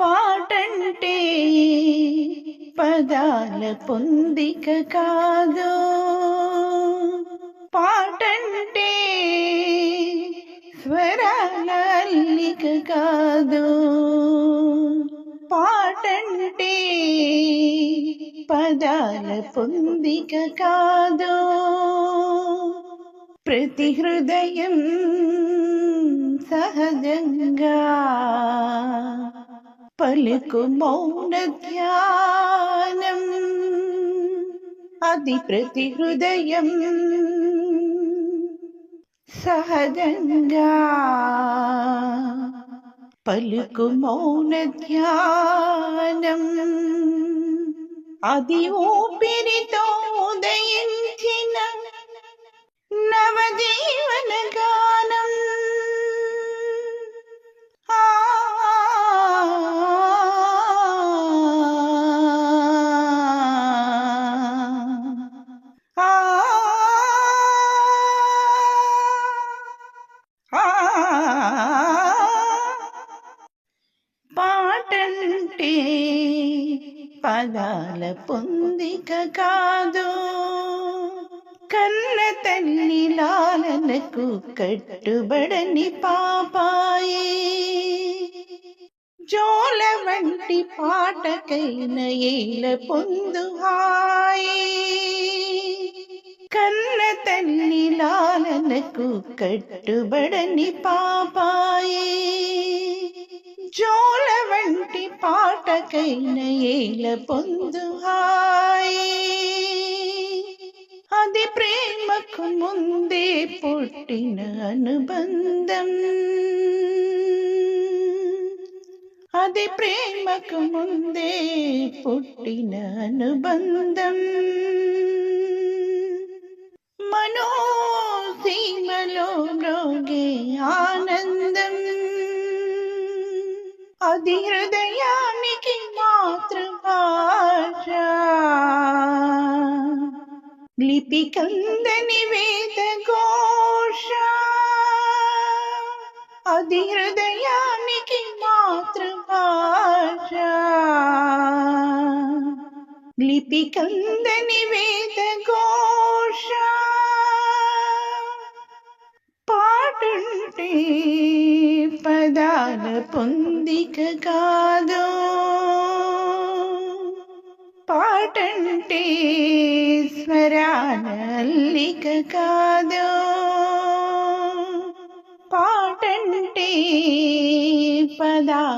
పాటంటే పదాల పొందిక కాదు. పాటంటే స్వరాల అల్లిక కాదు. పాటంటే పదాల పొందిక కాదు. ప్రతి హృదయం సహజంగా పలుకు మౌన ధ్యానం అది ప్రతి హృదయం. సహజంగా పలుకు మౌన ధ్యానం అది ఊపిరి పాటంటే పదాల పొందిక కాదు కన్న తల్లి లాలనకు కట్టుబడని పాపాయే జోల వంటి పాటకైన ఏల పొందు హాయే లాలనకు కట్టుబడని పాపాయే జోల వంటి పాటకైన ఏల పొందు హాయే అది ప్రేమకు ముందే పుట్టిన అనుబంధం అది ప్రేమకు ముందే పుట్టిన అనుబంధం మనోసీమలో రోగే ఆనందం అది హృదయానికి మాతృభాష లిపి కందని వేద ఘోష అది హృదయానికి మాతృభాష లిపి కందని వేద ఘోష పాటుంటే పదాల పొందిక కాదు. పాటంటే స్వరాల అల్లిక కాదు. పాటంటే పదా